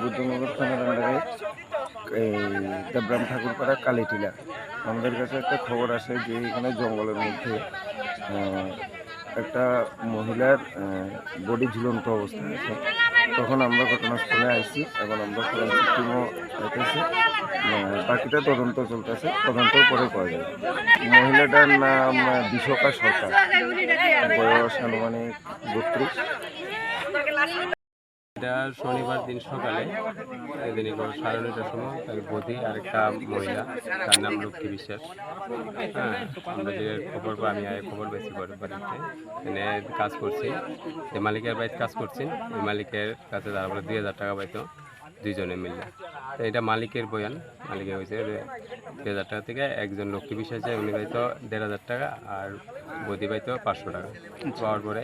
বুদ্ধনগর থানার আন্ডারে এই দেবরাম ঠাকুরপাড়া কালীটিলা। আমাদের কাছে একটা খবর আসে যে এখানে জঙ্গলের মধ্যে একটা মহিলার বডি ঝুলন্ত অবস্থায় আছে। তখন আমরা ঘটনাস্থলে আইছি এবং আমরা ফরেন্সিক টিমও আইতেছি। বাকিটা তদন্ত চলতেছে তদন্তের পরে করা যাবে। মহিলাটার নাম বিশকা সরকার, বয়স আনুমানিক বত্রিশ। এটা শনিবার দিন সকালে এদিন সাড়ে নটার সময় তার বধি আর একটা মহিলা, তার নাম লক্ষ্মী বিশ্বাস। হ্যাঁ আমরা যে খবর পাই, আমি খবর পেয়েছি বড় বাড়িতে। এনে কাজ করছি। যে মালিকের বাড়িতে কাজ করছি, ওই মালিকের কাছে তারপরে দুই হাজার টাকা পাইতো, দুইজনে মিলে। এটা মালিকের বয়ান, মালিকের হয়েছে দুই হাজার টাকা থেকে একজন লক্ষ্মী বিশ্বাসে উনি পাইতো দেড় হাজার টাকা আর বদি পাইতো পাঁচশো টাকা। পাওয়ার পরে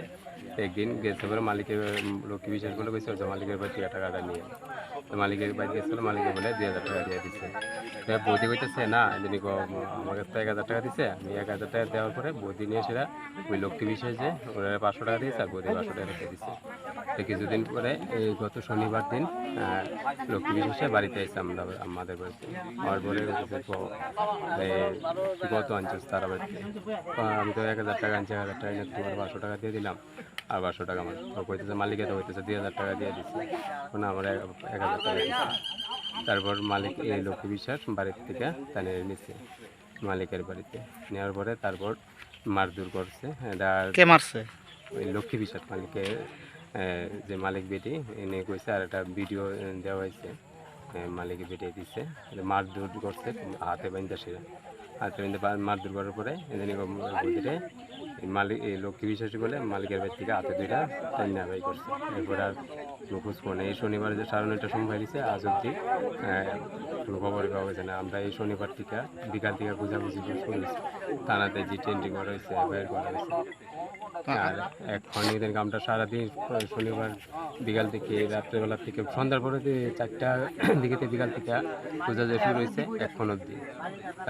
একদিন গেছে পরে মালিকের লক্ষ্মী বিশ্বাস বলে গেছে যে মালিকের বাড়ি থেকে টাকাটা নিয়ে তো মালিকের বাড়ি গেছিল মালিকের বলে দুই হাজার টাকা দিয়ে দিচ্ছে বৌদি কইতেছে না ক- আমার কাছে তো এক হাজার টাকা দিছে আমি এক হাজার টাকা দেওয়ার পরে বৌদি নিয়ে সেটা ওই লক্ষ্মী বিশ্বাসে ওরা পাঁচশো টাকা দিয়েছে আর বৌদি পাঁচশো টাকা দিয়ে দিচ্ছে তো কিছুদিন পরে এই গত শনিবার দিন লক্ষ্মী বিশ্বাসে বাড়িতে এসে আমরা আমাদের বাড়িতে। আমার বলে কত আনছিস তারা বাড়িতে আমি তো এক হাজার টাকা আনছি এক হাজার টাকা নিয়ে তোমার পাঁচশো টাকা দিয়ে দিলাম আর পাঁচশো টাকা আমার তো কইতেছে মালিকে তো হইতেছে দুই হাজার টাকা দিয়ে দিচ্ছে না আমার এক হাজার টাকা তারপর মালিক এই লক্ষ্মী বিশ্বাস বাড়ির থেকে তানে নিচ্ছে মালিকের বাড়িতে নেওয়ার পরে তারপর মারধর করছে কে মারছে? ওই লক্ষ্মী বিশ্বাস মালিকের যে মালিক বেটি, এনে কইছে আর একটা ভিডিও দেওয়া হয়েছে। আহ, বেটে দিচ্ছে এটা মারধর করছে হাতে বাইন্দা সে। বান্ধে মারধর করার পরে বলতে মালিক, এই লক্ষ্মী বিশ্বাসী বলে মালিকের বাড়ি থেকে হাতে দুইটা টান্না বাই করছে এরপর আর মুখোশ ফোনে এই শনিবার যে সাড়ে নয়টার সময় হয়েছে আজ অব্দি কোনো খবর পাওয়া গেছে না। আমরা এই শনিবার থেকে বিকাল থেকে শুরু হয়েছে থানাতে জি টেন্ডিং করা হয়েছে, বের করা হয়েছে। আর এখন এদের কামটা সারাদিন শনিবার বিকাল থেকে, রাত্রেবেলা থেকে, সন্ধ্যার পরে যে চারটা দিকে বিকাল থেকে পূজা যে শুরু হয়েছে, এখন অবধি।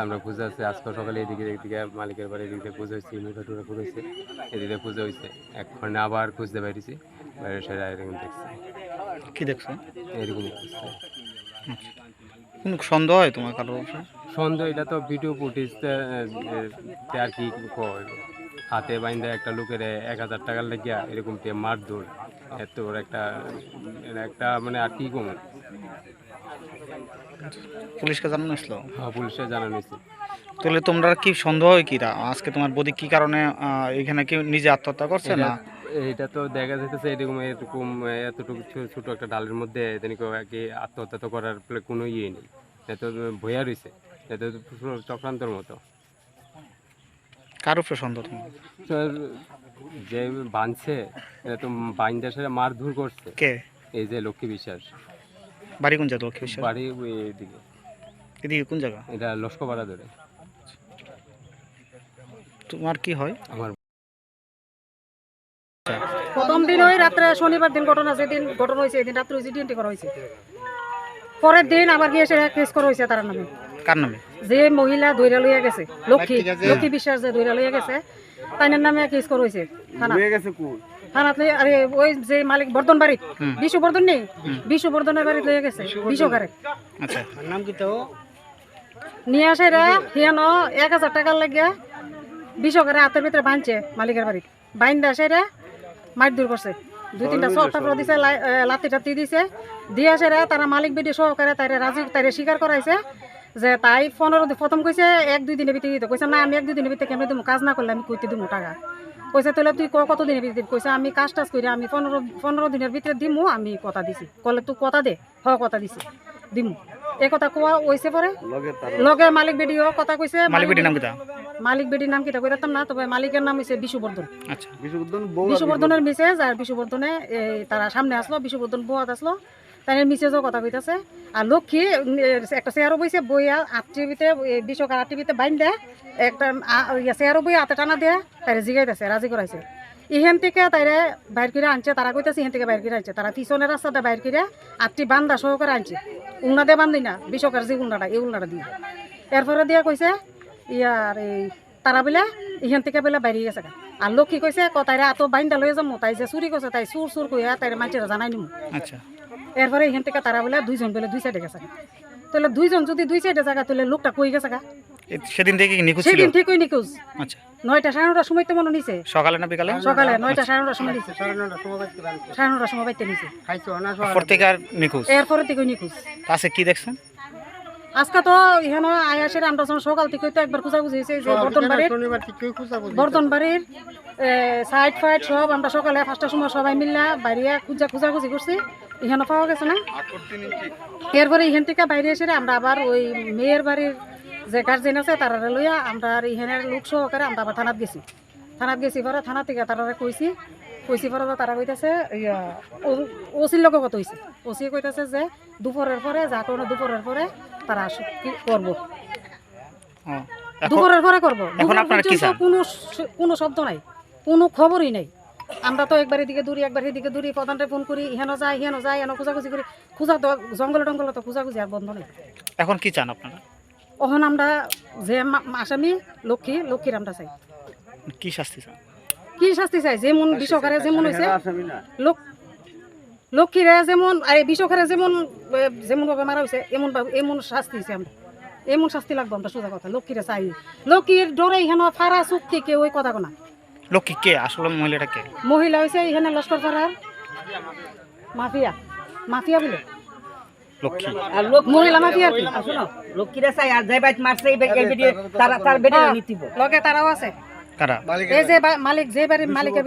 আমরা পূজা আছে। আজকে সকালে এদিকে এদিকে মালিকের বাড়ি এদিকে পুজো হয়েছে মুখে টুরে পুরো হয়েছে এদিকে পুজো হয়েছে এখন আবার খুঁজতে বাইরেছি বাইরে সেটা এরকম দেখছি। কি দেখছ? এরকম অবস্থা। সন্দেহ হয় তোমার কারও সন্দেহ এটা তো ভিডিও ফুটেজ আর কি হাতে বাইন্দা একটা লোকের এক হাজার টাকার লাগিয়া এরকম মারধর। এত একটা একটা মানে আর কি কম? পুলিশকে জানানো আসলো হ্যাঁ, পুলিশে জানানো হয়েছে। তাহলে তোমরা কি সন্দেহ হয় কি? আজকে তোমার বদি কি কারণে এখানে কি নিজে আত্মহত্যা করছে না? এটা- তো দেখা যাইতেছে এরকম এরকম এতটুকু ছোট একটা ডালের মধ্যে কি আত্মহত্যা তো করার কোনো ইয়ে নেই। এত ভয়া রয়েছে। এটা তো পুরো চক্রান্তর মতো। কার উপরে সন্দেহ তো যে বাঁধছে এটা তো বাইন্দা সেটা মারধর করছে। কে? এই যে লক্ষ্মী বিশ্বাস। বাড়ি কোন জায়গা লক্ষ্মী বিশ্বাস বাড়ি এদিকে। এদিকে কোন জায়গা? এটা লস্করপাড়া ধরে তোমার কি হয়? আমার প্রথম দিন ওই রাত্রে শনিবার দিন ঘটনা যেদিন ঘটনা হয়েছে এদিন রাত্রে জিডিএনটি করা হয়েছে। পরের দিন আবার গিয়ে সেটা কেস করা হয়েছে তার নামে। কার নামে? যে মহিলা দৈরা লইয়া গেছে লক্ষ্মী লক্ষ্মী বিশ্বাস যে দৈরা লইয়া গেছে তাইনের নামে কেস করা হয়েছে থানা। থানাত আরে ওই যে মালিক বর্ধন বাড়ি হুম। বিশ্ববর্ধন নেই বিশ্ববর্ধনের বাড়ি লইয়া গেছে বিশ্বকারে আচ্ছা। নিয়ে আসে রা হিয়ানো এক হাজার টাকার লাগিয়া। বিশ্বকারে হাতের ভিতরে বাঁধছে মালিকের বাড়ি বাইন্দা আসে রা মার দূর করছে দুই তিনটা সপ্তাহ দিছে লাই- এ, লাতি টাতি দিছে। দিয়ে আসে রা তারা মালিক বেটি সহকারে তাইরে রাজি তাইরে স্বীকার করাইছে যে তাই দিন প্রথম কইছে এক দুই দিনের ভিতরে দিতে কইছে না আমি এক দুই দিনের ভিতরে কেমন দিব কাজ না করলে আমি কইতে দিব টাকা। কইছে তাহলে তুই ক কত দিনের ভিতরে দিবি? আমি কাজ টাজ করে আমি পনেরো পনেরো দিনের ভিতরে দিমু আমি কথা দিছি। কলে তুই কথা দে হ কথা দিছি দিমু। এ কথা কোয়া ওইছে পরে? লগে মালিক বেডিও কথা কইছে মালিক বেটির নাম কিতা? মালিক বেডির নাম কিটা কইতাম না তবে মালিকের নাম হইছে বিশুবর্ধন। আচ্ছা। বিশুবর্ধনের মিসেজ আর বিশুবর্ধনে এই তারা সামনে আসলো বিশুবর্ধন বোয়াত আসলো। তাই মিসেজও কথা কইতাছে। আর লক্ষ্মী একটা চেয়ারও বইছে বইয়া আটটির ভিতরে বিশ্বকার আটটির ভিতরে বাইন দেয় একটা চেয়ারও বই হাতে টানা দিয়ে তাইরে জিগাইতেছে রাজি করাইছে ইহেন থেকে তাইরে বাইর করে আনছে, তারা কইতাছে, ইহেন থেকে বাইর করে আনছে। তারা পিছনের রাস্তাতে বাইর করে আটটি বান্দা সহকারে আনছে। উলনা দিয়ে বান্ধি না বিশ্বকার যে উলনাটা, এই উলনাটা দিয়ে। এরপরে দিয়ে কইছে ইয়ার এই তারা বলে, ইহেন থেকে বলে বাইরে গেছে আর লক্ষ্মী কইছে, ক, তাইরে এত বাইন্দা লয়ে যাব তাই যে চুরি করছে তাই চুর চুর কইয়া তাইরে মানুষেরা জানাই নিমু। আচ্ছা। এরপরে এখান থেকে তারা বলে দুইজন বলে দুই সাইডে গেছে। তাহলে দুইজন যদি দুই সাইডে জায়গা তাহলে লোকটা কই গেছে গা? সেদিন থেকে নিখোঁজ ছিল? সেদিন থেকেই নিখোঁজ। আচ্ছা। নয়টা সাড়ে নটার সময় তো মনে নিছে। সকালে না বিকালে? সকালে নয়টা সাড়ে নটার সময় নিছে। সাড়ে নটার সময় সাড়ে নটার সময় বাইতে নিছে। তারপর থেকে আর নিখোঁজ? এরপরে থেকে নিখোঁজ। আছে কি দেখছেন? আজকে তো এখানে আয়াসের আমরা সকাল থেকে তো একবার খোঁজাখুঁজি হয়েছে যে বর্তন বাড়ির সাইড ফাইড সব আমরা সকালে পাঁচটার সময় সবাই মিললা বাইরে খুঁজা খোঁজাখুঁজি করছি। এখানে পাওয়া গেছে না? এরপরে এখান থেকে বাইরে এসে আমরা আবার ওই মেয়ের বাড়ির যে গার্জেন আছে তারা লইয়া আমরা আর এখানের লোক সহকারে আমরা আবার থানাত গেছি। থানাত গেছি পরে থানা থেকে তারা কইছি কইছি পরে তারা কইতেছে ওসির লগে কত হয়েছে ওসি কইতেছে যে দুপুরের পরে যা কোনো দুপুরের পরে তারা করব এখন দুপুরের পরে করব এখন? কোনো কোনো শব্দ নাই কোনো খবরই নাই। আমরা তো একবার এদিকে দূরি একবার এদিকে দূরি প্রধানরে ফোন করি ইহেনো যায় হেন যায় এনো খোঁজাখুঁজি করি খোঁজা তো জঙ্গল টঙ্গল তো খোঁজাখুঁজি আর বন্ধ নেই। এখন কি চান আপনারা অহন আমরা যে আসামি লক্ষ্মী লক্ষ্মীর আমরা চাই। কি শাস্তি চান? কি শাস্তি চাই? যেমন বিষকারে যেমন হয়েছে লোক লক্ষ্মীরা যেমন আর এই বিষকারে যেমন এ, যেমন ভাবে মারা হয়েছে এমন ভাবে- এমন শাস্তি হয়েছে আমরা। এমন শাস্তি লাগবে আমরা সোজা কথা লক্ষ্মীরা চাই। লক্ষ্মীর ডরে এখানে ফারা চুক্তি কে ওই কথা কোনা। লক্ষ্মী কে? আসলে মহিলাটা কে? মহিলা হয়েছে এখানে লস্কর পাড়ার মাফিয়া। মাফিয়া বলে? লক্ষ্মী আর লোক মহিলা মাফিয়া আর কি লক্ষ্মীরা চাই আর যে বাইত মারছে এই বে- এই বেটিয়ে তারা তার বেটিরা নিতিব লগে তারাও আছে। কারা এই যে বা- মালিক যে বাড়ির মালিকের